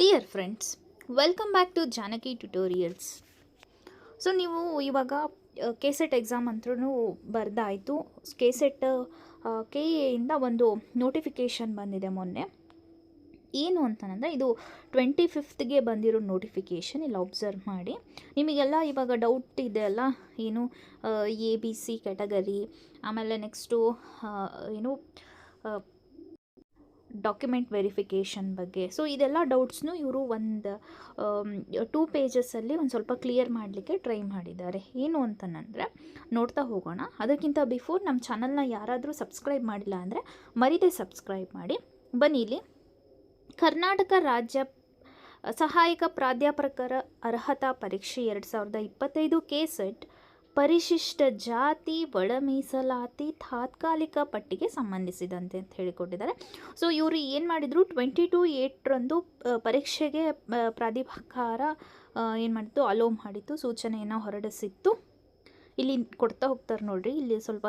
Dear friends welcome back to Janaki tutorials so ನೀವು ಇವಾಗ K set exam ಅಂತೂ ಬರ್ದಾಯಿತು. ಕೆ ಸೆಟ್ ಕೆ ಎಯಿಂದ ಒಂದು ನೋಟಿಫಿಕೇಷನ್ ಬಂದಿದೆ ಮೊನ್ನೆ. ಏನು ಅಂತಂದರೆ ಇದು ಟ್ವೆಂಟಿ ಫಿಫ್ತ್ಗೆ ಬಂದಿರೋ ನೋಟಿಫಿಕೇಷನ್ ಇಲ್ಲಿ ಒಬ್ಸರ್ವ್ ಮಾಡಿ. ನಿಮಗೆಲ್ಲ ಇವಾಗ ಡೌಟ್ ಇದೆ ಅಲ್ಲ? ಏನು ಎ ಬಿ ಸಿ ಕ್ಯಾಟಗರಿ ಆಮೇಲೆ ನೆಕ್ಸ್ಟು ಏನು ಡಾಕ್ಯುಮೆಂಟ್ ವೆರಿಫಿಕೇಷನ್ ಬಗ್ಗೆ. ಸೊ ಇದೆಲ್ಲ ಡೌಟ್ಸ್ನು ಇವರು ಒಂದು ಟೂ ಪೇಜಸ್ಸಲ್ಲಿ ಒಂದು ಸ್ವಲ್ಪ ಕ್ಲಿಯರ್ ಮಾಡಲಿಕ್ಕೆ ಟ್ರೈ ಮಾಡಿದ್ದಾರೆ. ಏನು ಅಂತಂದರೆ, ನೋಡ್ತಾ ಹೋಗೋಣ. ಅದಕ್ಕಿಂತ ಬಿಫೋರ್ ನಮ್ಮ ಚಾನಲ್ನ ಯಾರಾದರೂ ಸಬ್ಸ್ಕ್ರೈಬ್ ಮಾಡಿಲ್ಲ ಅಂದರೆ ಮರೀದೆ ಸಬ್ಸ್ಕ್ರೈಬ್ ಮಾಡಿ. ಬನ್ನಿ ಇಲ್ಲಿ. ಕರ್ನಾಟಕ ರಾಜ್ಯ ಸಹಾಯಕ ಪ್ರಾಧ್ಯಾಪಕರ ಅರ್ಹತಾ ಪರೀಕ್ಷೆ ಎರಡು ಸಾವಿರದ ಇಪ್ಪತ್ತೈದು ಕೆ ಸೆಟ್ ಪರಿಶಿಷ್ಟ ಜಾತಿ ಒಳ ಮೀಸಲಾತಿ ತಾತ್ಕಾಲಿಕ ಪಟ್ಟಿಗೆ ಸಂಬಂಧಿಸಿದಂತೆ ಅಂತ ಹೇಳಿಕೊಟ್ಟಿದ್ದಾರೆ. ಸೊ ಇವರು ಏನು ಮಾಡಿದರು? ಟ್ವೆಂಟಿ ಟು ಏಟ್ರಂದು ಪರೀಕ್ಷೆಗೆ ಪ್ರಾಧಿಕಾರ ಏನು ಮಾಡಿತ್ತು? ಅಲೋ ಮಾಡಿತ್ತು. ಸೂಚನೆಯನ್ನು ಹೊರಡಿಸಿತ್ತು. ಇಲ್ಲಿ ಕೊಡ್ತಾ ಹೋಗ್ತಾರೆ ನೋಡಿರಿ. ಇಲ್ಲಿ ಸ್ವಲ್ಪ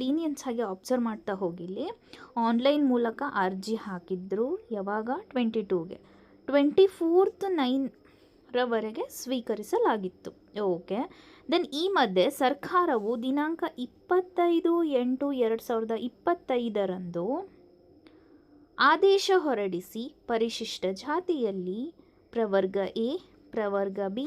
ಲೀನಿಯನ್ಸ್ ಆಗಿ ಅಬ್ಸರ್ವ್ ಮಾಡ್ತಾ ಹೋಗಿ ಇಲ್ಲಿ. ಆನ್ಲೈನ್ ಮೂಲಕ ಅರ್ಜಿ ಹಾಕಿದ್ರು. ಯಾವಾಗ? ಟ್ವೆಂಟಿ ಟೂಗೆ ಟ್ವೆಂಟಿ ಫೋರ್ತ್ ನೈನ್ ರವರೆಗೆ ಸ್ವೀಕರಿಸಲಾಗಿತ್ತು. ಓಕೆ. ದೆನ್ ಈ ಮಧ್ಯೆ ಸರ್ಕಾರವು ದಿನಾಂಕ ಇಪ್ಪತ್ತೈದು ಎಂಟು ಎರಡು ಸಾವಿರದ ಇಪ್ಪತ್ತೈದರಂದು ಆದೇಶ ಹೊರಡಿಸಿ ಪರಿಶಿಷ್ಟ ಜಾತಿಯಲ್ಲಿ ಪ್ರವರ್ಗ ಎ, ಪ್ರವರ್ಗ ಬಿ,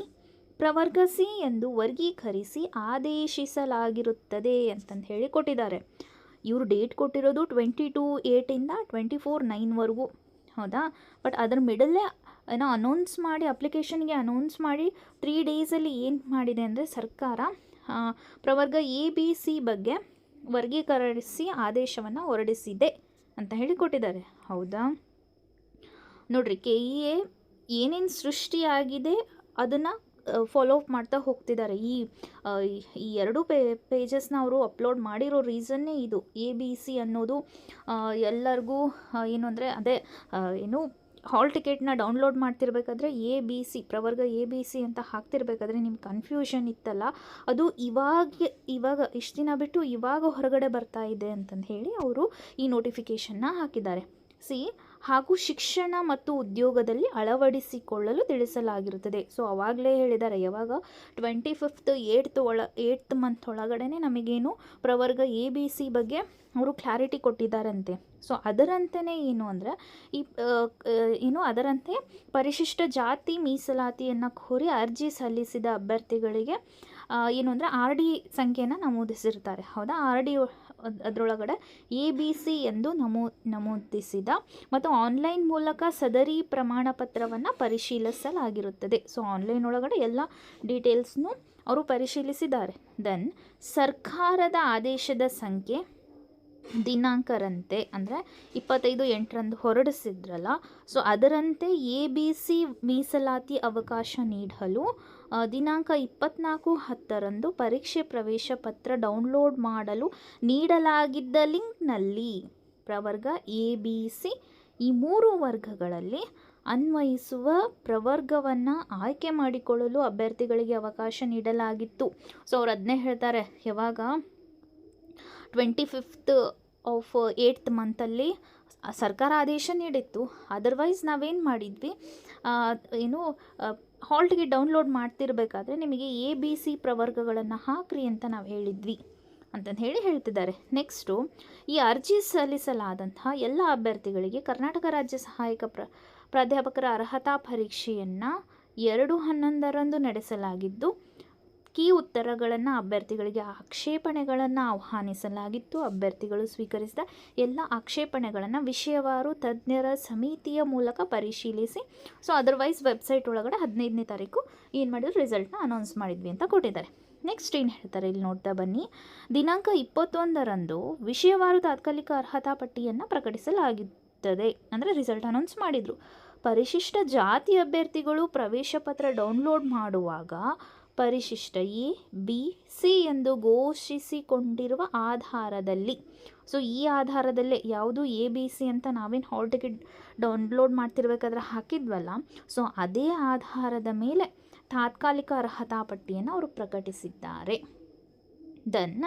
ಪ್ರವರ್ಗ ಸಿ ಎಂದು ವರ್ಗೀಕರಿಸಿ ಆದೇಶಿಸಲಾಗಿರುತ್ತದೆ ಅಂತಂದು ಹೇಳಿ ಕೊಟ್ಟಿದ್ದಾರೆ. ಇವರು ಡೇಟ್ ಕೊಟ್ಟಿರೋದು ಟ್ವೆಂಟಿ ಟು ಏಟಿಂದ ಟ್ವೆಂಟಿ ಫೋರ್ ನೈನ್ವರೆಗೂ ಹೌದಾ? ಬಟ್ ಅದರ ಮಿಡಲ್ಲೇ ಏನೋ ಅನೌನ್ಸ್ ಮಾಡಿ ಅಪ್ಲಿಕೇಶನ್ಗೆ ಅನೌನ್ಸ್ ಮಾಡಿ ತ್ರೀ ಡೇಸಲ್ಲಿ ಏನು ಮಾಡಿದೆ ಅಂದರೆ ಸರ್ಕಾರ ಪ್ರವರ್ಗ ಎ ಬಿ ಸಿ ಬಗ್ಗೆ ವರ್ಗೀಕರಿಸಿ ಆದೇಶವನ್ನು ಹೊರಡಿಸಿದೆ ಅಂತ ಹೇಳಿ ಕೊಟ್ಟಿದ್ದಾರೆ. ಹೌದಾ? ನೋಡ್ರಿ ಕೆ ಇ ಎ ಏನೇನು ಸೃಷ್ಟಿಯಾಗಿದೆ ಅದನ್ನು ಫಾಲೋ ಅಪ್ ಮಾಡ್ತಾ ಹೋಗ್ತಿದ್ದಾರೆ. ಈ ಈ ಎರಡು ಪೇ ಪೇಜಸ್ನ ಅವರು ಅಪ್ಲೋಡ್ ಮಾಡಿರೋ ರೀಸನ್ನೇ ಇದು. ಎ ಬಿ ಸಿ ಅನ್ನೋದು ಎಲ್ಲರಿಗೂ ಏನು ಅಂದರೆ ಅದೇ ಏನು ಹಾಲ್ ಟಿಕೆಟ್ನ ಡೌನ್ಲೋಡ್ ಮಾಡ್ತಿರ್ಬೇಕಾದ್ರೆ ಎ ಬಿ ಸಿ, ಪ್ರವರ್ಗ ಎ ಬಿ ಸಿ ಅಂತ ಹಾಕ್ತಿರ್ಬೇಕಾದ್ರೆ ನಿಮ್ಗೆ ಕನ್ಫ್ಯೂಷನ್ ಇತ್ತಲ್ಲ, ಅದು ಇವಾಗ ಇವಾಗ ಇಷ್ಟು ದಿನ ಬಿಟ್ಟು ಇವಾಗ ಹೊರಗಡೆ ಬರ್ತಾ ಇದೆ ಅಂತಂದು ಹೇಳಿ ಅವರು ಈ ನೋಟಿಫಿಕೇಷನ್ನ ಹಾಕಿದ್ದಾರೆ. ಸಿ ಹಾಗೂ ಶಿಕ್ಷಣ ಮತ್ತು ಉದ್ಯೋಗದಲ್ಲಿ ಅಳವಡಿಸಿಕೊಳ್ಳಲು ತಿಳಿಸಲಾಗಿರುತ್ತದೆ. ಸೊ ಅವಾಗಲೇ ಹೇಳಿದ್ದಾರೆ ಯಾವಾಗ? ಟ್ವೆಂಟಿ ಫಿಫ್ತ್ ಏಟ್ತ್ ಒಳ ಏಟ್ತ್ ಮಂತ್ ಒಳಗಡೆ ನಮಗೇನು ಪ್ರವರ್ಗ ಎ ಬಿ ಸಿ ಬಗ್ಗೆ ಅವರು ಕ್ಲಾರಿಟಿ ಕೊಟ್ಟಿದ್ದಾರಂತೆ. ಸೊ ಅದರಂತೆಯೇ ಏನು ಅಂದರೆ, ಈ ಏನು ಅದರಂತೆ ಪರಿಶಿಷ್ಟ ಜಾತಿ ಮೀಸಲಾತಿಯನ್ನು ಕೋರಿ ಅರ್ಜಿ ಸಲ್ಲಿಸಿದ ಅಭ್ಯರ್ಥಿಗಳಿಗೆ ಏನು ಅಂದರೆ ಆರ್ ಡಿ ಸಂಖ್ಯೆಯನ್ನು ನಮೂದಿಸಿರ್ತಾರೆ. ಹೌದಾ? ಆರ್ ಡಿ ಅದರೊಳಗಡೆ ಎ ಬಿ ಸಿ ಎಂದು ನಮೂ ನಮೂದಿಸಿದ ಮತ್ತು ಆನ್ಲೈನ್ ಮೂಲಕ ಸದರಿ ಪ್ರಮಾಣ ಪತ್ರವನ್ನು ಪರಿಶೀಲಿಸಲಾಗಿರುತ್ತದೆ. ಸೊ ಆನ್ಲೈನ್ ಒಳಗಡೆ ಎಲ್ಲ ಡೀಟೇಲ್ಸ್ನು ಅವರು ಪರಿಶೀಲಿಸಿದ್ದಾರೆ. ದೆನ್ ಸರ್ಕಾರದ ಆದೇಶದ ಸಂಖ್ಯೆ ದಿನಾಂಕರಂತೆ ಅಂದರೆ ಇಪ್ಪತ್ತೈದು ಎಂಟರಂದು ಹೊರಡಿಸಿದ್ರಲ್ಲ. ಸೊ ಅದರಂತೆ ಎ ಬಿ ಸಿ ಮೀಸಲಾತಿ ಅವಕಾಶ ನೀಡಲು ದಿನಾಂಕ ಇಪ್ಪತ್ನಾಲ್ಕು ಹತ್ತರಂದು ಪರೀಕ್ಷೆ ಪ್ರವೇಶ ಪತ್ರ ಡೌನ್ಲೋಡ್ ಮಾಡಲು ನೀಡಲಾಗಿದ್ದ ಲಿಂಕ್ನಲ್ಲಿ ಪ್ರವರ್ಗ ಎ ಬಿ ಸಿ ಈ ಮೂರು ವರ್ಗಗಳಲ್ಲಿ ಅನ್ವಯಿಸುವ ಪ್ರವರ್ಗವನ್ನು ಆಯ್ಕೆ ಮಾಡಿಕೊಳ್ಳಲು ಅಭ್ಯರ್ಥಿಗಳಿಗೆ ಅವಕಾಶ ನೀಡಲಾಗಿತ್ತು. ಸೊ ಅವ್ರು ಅದನ್ನೇ ಹೇಳ್ತಾರೆ. ಯಾವಾಗ? ಟ್ವೆಂಟಿ ಫಿಫ್ತ್ ಆಫ್ ಏಯ್ಟ್ ಮಂತಲ್ಲಿ ಸರ್ಕಾರ ಆದೇಶ ನೀಡಿತ್ತು. ಅದರ್ವೈಸ್ ನಾವೇನು ಮಾಡಿದ್ವಿ? ಏನು ಹಾಲ್ಟ್ಗೆ ಡೌನ್ಲೋಡ್ ಮಾಡ್ತಿರ್ಬೇಕಾದ್ರೆ ನಿಮಗೆ ಎ ಬಿ ಸಿ ಪ್ರವರ್ಗಗಳನ್ನು ಹಾಕ್ರಿ ಅಂತ ನಾವು ಹೇಳಿದ್ವಿ ಅಂತಂದು ಹೇಳಿ ಹೇಳ್ತಿದ್ದಾರೆ. ನೆಕ್ಸ್ಟು ಈ ಅರ್ಜಿ ಸಲ್ಲಿಸಲಾದಂತಹ ಎಲ್ಲ ಅಭ್ಯರ್ಥಿಗಳಿಗೆ ಕರ್ನಾಟಕ ರಾಜ್ಯ ಸಹಾಯಕ ಪ್ರ, ಪ್ರಾಧ್ಯಾಪಕರ ಅರ್ಹತಾ ಪರೀಕ್ಷೆಯನ್ನು ಎರಡು ಹನ್ನೊಂದರಂದು ನಡೆಸಲಾಗಿದ್ದು ಕೀ ಉತ್ತರಗಳನ್ನು ಅಭ್ಯರ್ಥಿಗಳಿಗೆ ಆಕ್ಷೇಪಣೆಗಳನ್ನು ಆಹ್ವಾನಿಸಲಾಗಿತ್ತು. ಅಭ್ಯರ್ಥಿಗಳು ಸ್ವೀಕರಿಸಿದ ಎಲ್ಲ ಆಕ್ಷೇಪಣೆಗಳನ್ನು ವಿಷಯವಾರು ತಜ್ಞರ ಸಮಿತಿಯ ಮೂಲಕ ಪರಿಶೀಲಿಸಿ, ಸೊ ಅದರ್ವೈಸ್ ವೆಬ್ಸೈಟ್ ಒಳಗಡೆ ಹದಿನೈದನೇ ತಾರೀಕು ಏನು ಮಾಡಿದ್ರು ರಿಸಲ್ಟ್ನ ಅನೌನ್ಸ್ ಮಾಡಿದ್ವಿ ಅಂತ ಕೊಟ್ಟಿದ್ದಾರೆ. ನೆಕ್ಸ್ಟ್ ಏನು ಹೇಳ್ತಾರೆ ಇಲ್ಲಿ ನೋಡ್ತಾ ಬನ್ನಿ. ದಿನಾಂಕ ಇಪ್ಪತ್ತೊಂದರಂದು ವಿಷಯವಾರು ತಾತ್ಕಾಲಿಕ ಅರ್ಹತಾ ಪಟ್ಟಿಯನ್ನು ಪ್ರಕಟಿಸಲಾಗುತ್ತದೆ ಅಂದರೆ ರಿಸಲ್ಟ್ ಅನೌನ್ಸ್ ಮಾಡಿದರು. ಪರಿಶಿಷ್ಟ ಜಾತಿ ಅಭ್ಯರ್ಥಿಗಳು ಪ್ರವೇಶ ಪತ್ರ ಡೌನ್ಲೋಡ್ ಮಾಡುವಾಗ ಪರಿಶಿಷ್ಟ ಎ ಬಿ, ಸಿ ಎಂದು ಘೋಷಿಸಿಕೊಂಡಿರುವ ಆಧಾರದಲ್ಲಿ. ಸೊ, ಈ ಆಧಾರದಲ್ಲೇ ಯಾವುದು ಎ, ಬಿ, ಸಿ ಅಂತ ನಾವೇನು ಹಾಲ್ ಟಿಕೆಟ್ ಡೌನ್ಲೋಡ್ ಮಾಡ್ತಿರ್ಬೇಕಾದ್ರೆ ಹಾಕಿದ್ವಲ್ಲ, ಸೊ, ಅದೇ ಆಧಾರದ ಮೇಲೆ ತಾತ್ಕಾಲಿಕ ಅರ್ಹತಾ ಪಟ್ಟಿಯನ್ನು ಅವರು ಪ್ರಕಟಿಸಿದ್ದಾರೆ. ದನ್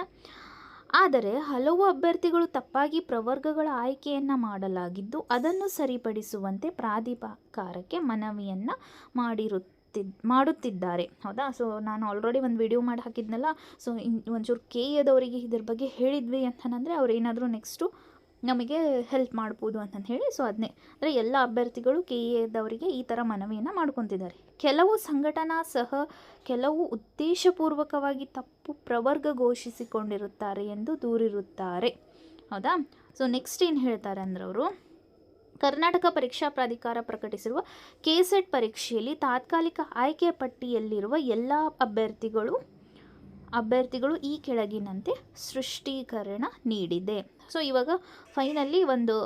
ಆದರೆ ಹಲವು ಅಭ್ಯರ್ಥಿಗಳು ತಪ್ಪಾಗಿ ಪ್ರವರ್ಗಗಳ ಆಯ್ಕೆಯನ್ನು ಮಾಡಲಾಗಿದ್ದು, ಅದನ್ನು ಸರಿಪಡಿಸುವಂತೆ ಪ್ರಾಧಿಕಾರಕ್ಕೆ ಮನವಿಯನ್ನು ಮಾಡಿರುತ್ತಿದ್ ಮಾಡುತ್ತಿದ್ದಾರೆ. ಹೌದಾ? ಸೊ ನಾನು ಆಲ್ರೆಡಿ ಒಂದು ವಿಡಿಯೋ ಮಾಡಿ ಹಾಕಿದ್ನಲ್ಲ ಸೊ ಇನ್, ಒಂಚೂರು ಕೆ ಎದವರಿಗೆ ಇದ್ರ ಬಗ್ಗೆ ಹೇಳಿದ್ವಿ ಅಂತಂದರೆ ಅವ್ರು ಏನಾದರೂ ನೆಕ್ಸ್ಟು ನಮಗೆ ಹೆಲ್ಪ್ ಮಾಡ್ಬೋದು ಅಂತಂದು ಹೇಳಿ ಸೊ ಅದನ್ನೇ ಅಂದರೆ ಎಲ್ಲ ಅಭ್ಯರ್ಥಿಗಳು ಕೆ ಎದವರಿಗೆ ಈ ಥರ ಮನವಿಯನ್ನು ಮಾಡ್ಕೊತಿದ್ದಾರೆ. ಕೆಲವು ಸಂಘಟನಾ ಸಹ ಕೆಲವು ಉದ್ದೇಶಪೂರ್ವಕವಾಗಿ ತಪ್ಪು ಪ್ರವರ್ಗ ಘೋಷಿಸಿಕೊಂಡಿರುತ್ತಾರೆ ಎಂದು ದೂರಿರುತ್ತಾರೆ. ಹೌದಾ? ಸೊ ನೆಕ್ಸ್ಟ್ ಏನು ಹೇಳ್ತಾರೆ ಅಂದ್ರೆ ಅವರು ಕರ್ನಾಟಕ ಪರೀಕ್ಷಾ ಪ್ರಾಧಿಕಾರ ಪ್ರಕಟಿಸಿರುವ ಕೆಸೆಟ್ ಪರೀಕ್ಷೆಯಲ್ಲಿ ತಾತ್ಕಾಲಿಕ ಆಯ್ಕೆ ಪಟ್ಟಿಯಲ್ಲಿರುವ ಎಲ್ಲ ಅಭ್ಯರ್ಥಿಗಳು ಅಭ್ಯರ್ಥಿಗಳು ಈ ಕೆಳಗಿನಂತೆ ಸೃಷ್ಟೀಕರಣ ನೀಡಿದೆ. ಸೊ ಇವಾಗ ಫೈನಲ್ಲಿ ಒಂದು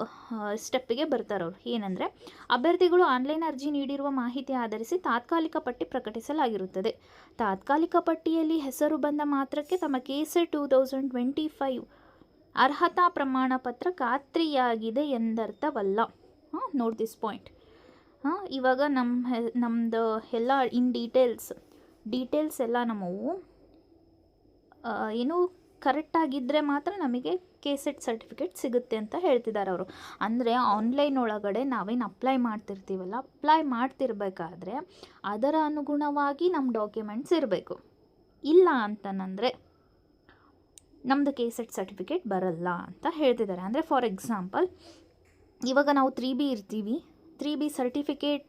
ಸ್ಟೆಪ್ಪಿಗೆ ಬರ್ತಾರವ್ರು ಏನಂದರೆ, ಅಭ್ಯರ್ಥಿಗಳು ಆನ್ಲೈನ್ ಅರ್ಜಿ ನೀಡಿರುವ ಮಾಹಿತಿ ಆಧರಿಸಿ ತಾತ್ಕಾಲಿಕ ಪಟ್ಟಿ ಪ್ರಕಟಿಸಲಾಗಿರುತ್ತದೆ. ತಾತ್ಕಾಲಿಕ ಪಟ್ಟಿಯಲ್ಲಿ ಹೆಸರು ಬಂದ ಮಾತ್ರಕ್ಕೆ ತಮ್ಮ KSET two thousand twenty five ಅರ್ಹತಾ ಪ್ರಮಾಣ ಪತ್ರ ಖಾತ್ರಿಯಾಗಿದೆ ಎಂದರ್ಥವಲ್ಲ. Note this point. ಹಾಂ, ಇವಾಗ ನಮ್ಮ ಹೆ ನಮ್ಮದು ಎಲ್ಲ ಇನ್ ಡೀಟೇಲ್ಸ್ ಡೀಟೇಲ್ಸ್ ಎಲ್ಲ ನಮ್ಮವು ಏನು ಕರೆಕ್ಟಾಗಿದ್ದರೆ ಮಾತ್ರ ನಮಗೆ ಕೆಸೆಟ್ ಸರ್ಟಿಫಿಕೇಟ್ ಸಿಗುತ್ತೆ ಅಂತ ಹೇಳ್ತಿದ್ದಾರೆ ಅವರು. ಅಂದರೆ ಆನ್ಲೈನ್ ಒಳಗಡೆ ನಾವೇನು ಅಪ್ಲೈ ಮಾಡ್ತಿರ್ತೀವಲ್ಲ, ಅಪ್ಲೈ ಮಾಡ್ತಿರ್ಬೇಕಾದ್ರೆ ಅದರ ಅನುಗುಣವಾಗಿ ನಮ್ಮ ಡಾಕ್ಯುಮೆಂಟ್ಸ್ ಇರಬೇಕು. ಇಲ್ಲ ಅಂತನಂದರೆ ನಮ್ಮದು ಕೆಸೆಟ್ ಸರ್ಟಿಫಿಕೇಟ್ ಬರಲ್ಲ ಅಂತ ಹೇಳ್ತಿದ್ದಾರೆ ಅಂದರೆ ಫಾರ್ ಎಕ್ಸಾಂಪಲ್ ಇವಾಗ ನಾವು ತ್ರೀ ಬಿ ಇರ್ತೀವಿ. ತ್ರೀ ಬಿ ಸರ್ಟಿಫಿಕೇಟ್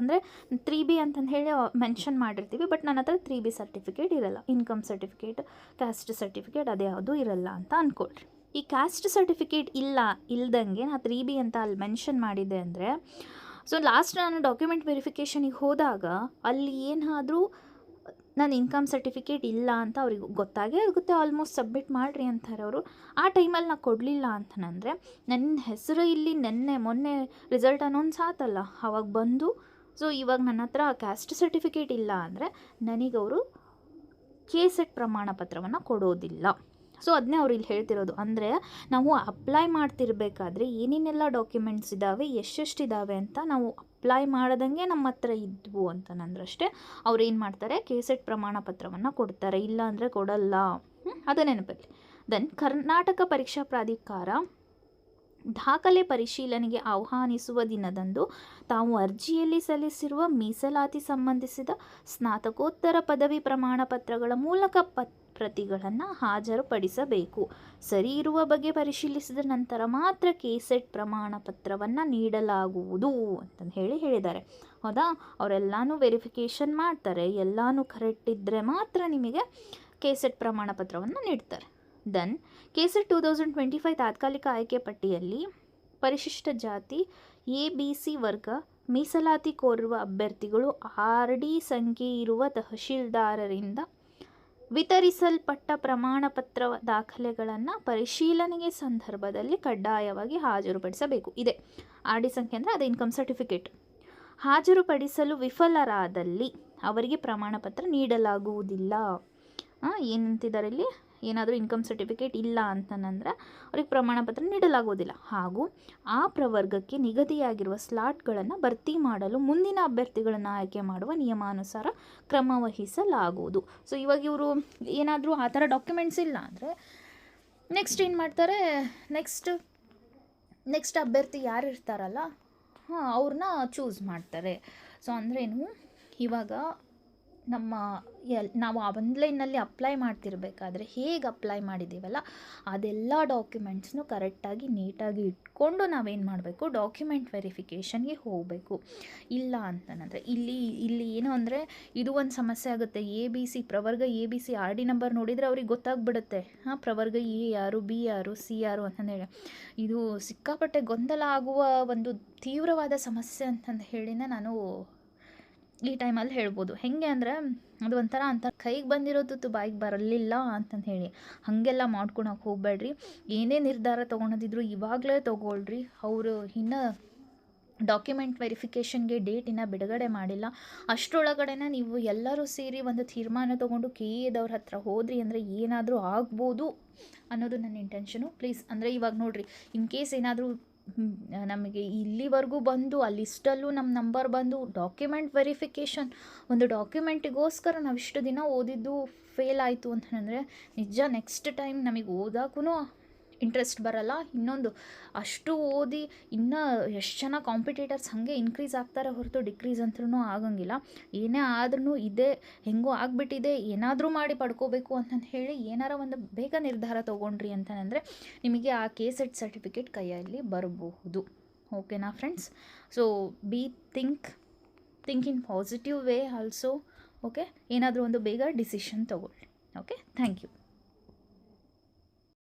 ಅಂದರೆ ತ್ರೀ ಬಿ ಅಂತಂದು ಹೇಳಿ ಮೆನ್ಷನ್ ಮಾಡಿರ್ತೀವಿ ಬಟ್ ನನ್ನ ಹತ್ರ ತ್ರೀ ಬಿ ಸರ್ಟಿಫಿಕೇಟ್ ಇರಲ್ಲ. ಇನ್ಕಮ್ ಸರ್ಟಿಫಿಕೇಟ್ ಕ್ಯಾಸ್ಟ್ ಸರ್ಟಿಫಿಕೇಟ್ ಅದು ಯಾವುದೂ ಇರಲ್ಲ ಅಂತ ಅಂದ್ಕೊಳ್ರಿ ಈ ಕ್ಯಾಸ್ಟ್ ಸರ್ಟಿಫಿಕೇಟ್ ಇಲ್ಲ, ಇಲ್ದಂಗೆ ನಾ ತ್ರೀ ಬಿ ಅಂತ ಅಲ್ಲಿ ಮೆನ್ಷನ್ ಮಾಡಿದೆ ಅಂದರೆ ಸೊ ಲಾಸ್ಟ್ ನಾನು ಡಾಕ್ಯುಮೆಂಟ್ ವೆರಿಫಿಕೇಷನಿಗೆ ಹೋದಾಗ ಅಲ್ಲಿ ಏನಾದರೂ ನನ್ನ ಇನ್ಕಮ್ ಸರ್ಟಿಫಿಕೇಟ್ ಇಲ್ಲ ಅಂತ ಅವ್ರಿಗೆ ಗೊತ್ತಾಗೇ ಆಗುತ್ತೆ ಆಲ್ಮೋಸ್ಟ್ ಸಬ್ಮಿಟ್ ಮಾಡಿರಿ ಅಂತಾರೆ ಅವರು. ಆ ಟೈಮಲ್ಲಿ ನಾನು ಕೊಡಲಿಲ್ಲ ಅಂತಂದರೆ ನನ್ನ ಹೆಸರು ಇಲ್ಲಿ ನೆನ್ನೆ ಮೊನ್ನೆ ರಿಸಲ್ಟ್ ಅನೌನ್ಸ್ ಆತಲ್ಲ ಅವಾಗ ಬಂದು. ಸೊ ಇವಾಗ ನನ್ನ ಹತ್ರ ಕ್ಯಾಸ್ಟ್ ಸರ್ಟಿಫಿಕೇಟ್ ಇಲ್ಲ ಅಂದರೆ ನನಗವರು ಕೆ ಸೆಟ್ ಪ್ರಮಾಣ ಪತ್ರವನ್ನು ಕೊಡೋದಿಲ್ಲ. ಸೊ ಅದನ್ನೇ ಅವ್ರು ಇಲ್ಲಿ ಹೇಳ್ತಿರೋದು. ಅಂದರೆ ನಾವು ಅಪ್ಲೈ ಮಾಡ್ತಿರ್ಬೇಕಾದ್ರೆ ಏನೇನೆಲ್ಲ ಡಾಕ್ಯುಮೆಂಟ್ಸ್ ಇದ್ದಾವೆ ಎಷ್ಟೆಷ್ಟಿದ್ದಾವೆ ಅಂತ ನಾವು ಅಪ್ಲೈ ಮಾಡ್ದಂಗೆ ನಮ್ಮ ಹತ್ರ ಇದ್ವು ಅಂತಂದ್ರಷ್ಟೇ ಅವ್ರು ಏನು ಮಾಡ್ತಾರೆ? ಕೆ ಸೆಟ್ ಪ್ರಮಾಣ ಪತ್ರವನ್ನು ಕೊಡ್ತಾರೆ. ಇಲ್ಲ ಅಂದರೆ ಕೊಡಲ್ಲ? ಅದು ನೆನಪಲ್ಲಿ. ದೆನ್ ಕರ್ನಾಟಕ ಪರೀಕ್ಷಾ ಪ್ರಾಧಿಕಾರ ದಾಖಲೆ ಪರಿಶೀಲನೆಗೆ ಆಹ್ವಾನಿಸುವ ದಿನದಂದು ತಾವು ಅರ್ಜಿಯಲ್ಲಿ ಸಲ್ಲಿಸಿರುವ ಮೀಸಲಾತಿ ಸಂಬಂಧಿಸಿದ ಸ್ನಾತಕೋತ್ತರ ಪದವಿ ಪ್ರಮಾಣ ಪತ್ರಗಳ ಮೂಲಕ ಪತ್ ಪ್ರತಿಗಳನ್ನು ಹಾಜರುಪಡಿಸಬೇಕು. ಸರಿ ಇರುವ ಬಗ್ಗೆ ಪರಿಶೀಲಿಸಿದ ನಂತರ ಮಾತ್ರ ಕೆಸೆಟ್ ಪ್ರಮಾಣ ಪತ್ರವನ್ನು ನೀಡಲಾಗುವುದು ಅಂತಂದು ಹೇಳಿ ಹೇಳಿದ್ದಾರೆ. ಹೌದಾ? ಅವರೆಲ್ಲನೂ ವೆರಿಫಿಕೇಷನ್ ಮಾಡ್ತಾರೆ. ಎಲ್ಲನೂ ಕರೆಕ್ಟ್ ಇದ್ದರೆ ಮಾತ್ರ ನಿಮಗೆ ಕೆಸೆಟ್ ಪ್ರಮಾಣ ಪತ್ರವನ್ನು ನೀಡ್ತಾರೆ. Then, KSET two thousand twenty five ತಾತ್ಕಾಲಿಕ ಆಯ್ಕೆ ಪಟ್ಟಿಯಲ್ಲಿ ಪರಿಶಿಷ್ಟ ಜಾತಿ, ಎ, ಬಿ, ಸಿ ವರ್ಗ, ಮೀಸಲಾತಿ ಕೋರುವ ಅಭ್ಯರ್ಥಿಗಳು ಆರ್, ಡಿ ಸಂಖ್ಯೆ ಇರುವ ತಹಶೀಲ್ದಾರರಿಂದ ವಿತರಿಸಲ್ಪಟ್ಟ ಪ್ರಮಾಣಪತ್ರ ದಾಖಲೆಗಳನ್ನು ಪರಿಶೀಲನೆಗೆ ಸಂದರ್ಭದಲ್ಲಿ ಕಡ್ಡಾಯವಾಗಿ ಹಾಜರುಪಡಿಸಬೇಕು. ಇದೆ. ಆರ್ ಡಿ ಸಂಖ್ಯೆ ಅಂದರೆ ಅದು ಇನ್ಕಮ್ ಸರ್ಟಿಫಿಕೇಟ್ ಹಾಜರುಪಡಿಸಲು ವಿಫಲರಾದಲ್ಲಿ ಅವರಿಗೆ ಪ್ರಮಾಣಪತ್ರ ನೀಡಲಾಗುವುದಿಲ್ಲ. ಏನಂತಿದ್ದಾರೆ ಇಲ್ಲಿ? ಏನಾದರೂ ಇನ್ಕಮ್ ಸರ್ಟಿಫಿಕೇಟ್ ಇಲ್ಲ ಅಂತಂದ್ರೆ ಅವ್ರಿಗೆ ಪ್ರಮಾಣ ಪತ್ರ ನೀಡಲಾಗುವುದಿಲ್ಲ ಹಾಗೂ ಆ ಪ್ರವರ್ಗಕ್ಕೆ ನಿಗದಿಯಾಗಿರುವ ಸ್ಲಾಟ್ಗಳನ್ನು ಭರ್ತಿ ಮಾಡಲು ಮುಂದಿನ ಅಭ್ಯರ್ಥಿಗಳನ್ನು ಆಯ್ಕೆ ಮಾಡುವ ನಿಯಮಾನುಸಾರ ಕ್ರಮ ವಹಿಸಲಾಗುವುದು. ಸೊ ಇವಾಗ ಇವರು ಏನಾದರೂ ಆ ಥರ ಡಾಕ್ಯುಮೆಂಟ್ಸ್ ಇಲ್ಲ ಅಂದರೆ ನೆಕ್ಸ್ಟ್ ಏನು ಮಾಡ್ತಾರೆ? ನೆಕ್ಸ್ಟ್ ನೆಕ್ಸ್ಟ್ ಅಭ್ಯರ್ಥಿ ಯಾರು ಇರ್ತಾರಲ್ಲ, ಹಾಂ ಅವ್ರನ್ನ ಚೂಸ್ ಮಾಡ್ತಾರೆ. ಸೊ ಅಂದ್ರೇನು? ಇವಾಗ ನಮ್ಮ ಎಲ್, ನಾವು ಆನ್ಲೈನಲ್ಲಿ ಅಪ್ಲೈ ಮಾಡ್ತಿರ್ಬೇಕಾದ್ರೆ ಹೇಗೆ ಅಪ್ಲೈ ಮಾಡಿದ್ದೀವಲ್ಲ, ಅದೆಲ್ಲ ಡಾಕ್ಯುಮೆಂಟ್ಸ್ನು ಕರೆಕ್ಟಾಗಿ ನೀಟಾಗಿ ಇಟ್ಕೊಂಡು ನಾವೇನು ಮಾಡಬೇಕು, ಡಾಕ್ಯುಮೆಂಟ್ ವೆರಿಫಿಕೇಷನ್ಗೆ ಹೋಗಬೇಕು. ಇಲ್ಲ ಅಂತಂದರೆ, ಇಲ್ಲಿ ಇಲ್ಲಿ ಏನು ಅಂದರೆ, ಇದು ಒಂದು ಸಮಸ್ಯೆ ಆಗುತ್ತೆ. ಎ, ಬಿ, ಸಿ, ಪ್ರವರ್ಗ A, B, C, R, D number ನೋಡಿದರೆ ಅವ್ರಿಗೆ ಗೊತ್ತಾಗ್ಬಿಡುತ್ತೆ. ಹಾಂ, ಪ್ರವರ್ಗ ಎ ಯಾರು, ಬಿ ಯಾರು, ಸಿ ಯಾರು ಅಂತಂದೇಳಿ ಇದು ಸಿಕ್ಕಾಪಟ್ಟೆ ಗೊಂದಲ ಆಗುವ ಒಂದು ತೀವ್ರವಾದ ಸಮಸ್ಯೆ ಅಂತಂದು ಹೇಳಿನೇ ನಾನು ಈ ಟೈಮಲ್ಲಿ ಹೇಳ್ಬೋದು. ಹೇಗೆ ಅಂದರೆ ಅದು ಒಂಥರ ಅಂತ ಕೈಗೆ ಬಂದಿರೋದು ಬಾಯಿಗೆ ಬರಲಿಲ್ಲ ಅಂತಂದು ಹೇಳಿ. ಹಾಗೆಲ್ಲ ಮಾಡ್ಕೊಳಕ್ಕೆ ಹೋಗಬೇಡ್ರಿ. ಏನೇ ನಿರ್ಧಾರ ತೊಗೊಳೋದಿದ್ರು ಇವಾಗಲೇ ತೊಗೊಳ್ರಿ. ಅವರು ಇನ್ನು ಡಾಕ್ಯುಮೆಂಟ್ ವೆರಿಫಿಕೇಷನ್ಗೆ ಡೇಟ್ ಇನ್ನು ಬಿಡುಗಡೆ ಮಾಡಿಲ್ಲ. ಅಷ್ಟರೊಳಗಡೆನ ನೀವು ಎಲ್ಲರೂ ಸೇರಿ ಒಂದು ತೀರ್ಮಾನ ತೊಗೊಂಡು ಕೆ ಎದವ್ರ ಹತ್ರ ಹೋದ್ರಿ ಅಂದರೆ ಏನಾದರೂ ಆಗ್ಬೋದು ಅನ್ನೋದು ನನ್ನ ಇಂಟೆನ್ಷನು ಪ್ಲೀಸ್ ಅಂದರೆ ಇವಾಗ ನೋಡಿರಿ ಇನ್ ಕೇಸ್ ಏನಾದರೂ ನಮಗೆ ಇಲ್ಲಿವರೆಗೂ ಬಂದು, ಆ ಲಿಸ್ಟಲ್ಲೂ ನಮ್ಮ ನಂಬರ್ ಬಂದು ಡಾಕ್ಯುಮೆಂಟ್ ವೆರಿಫಿಕೇಷನ್ ಒಂದು ಡಾಕ್ಯುಮೆಂಟಿಗೋಸ್ಕರ ನಾವು ಇಷ್ಟು ದಿನ ಓದಿದ್ದು ಫೇಲ್ ಆಯಿತು ಅಂತಂದರೆ ನಿಜ ನೆಕ್ಸ್ಟ್ ಟೈಮ್ ನಮಗೆ ಓದೋಕ್ಕೂ ಇಂಟ್ರೆಸ್ಟ್ ಬರಲ್ಲ. ಇನ್ನೊಂದು, ಅಷ್ಟು ಓದಿ ಇನ್ನೂ ಎಷ್ಟು ಜನ ಕಾಂಪಿಟೇಟರ್ಸ್ ಹಾಗೆ ಇನ್ಕ್ರೀಸ್ ಆಗ್ತಾರೆ ಹೊರತು ಡಿಕ್ರೀಸ್ ಅಂತೂ ಆಗಂಗಿಲ್ಲ. ಏನೇ ಆದ್ರೂ ಇದೇ, ಹೆಂಗೋ ಆಗಿಬಿಟ್ಟಿದೆ, ಏನಾದರೂ ಮಾಡಿ ಪಡ್ಕೋಬೇಕು ಅಂತಂದು ಹೇಳಿ ಏನಾರ ಒಂದು ಬೇಗ ನಿರ್ಧಾರ ತೊಗೊಂಡ್ರಿ ಅಂತಂದರೆ ನಿಮಗೆ ಆ ಕೆ ಸೆಟ್ ಸರ್ಟಿಫಿಕೇಟ್ ಕೈಯಲ್ಲಿ ಬರಬಹುದು. ಓಕೆನಾ friends so be think think in positive way also okay ಏನಾದರೂ ಒಂದು ಬೇಗ ಡಿಸಿಷನ್ ತೊಗೊಳ್ಳಿ. Okay thank you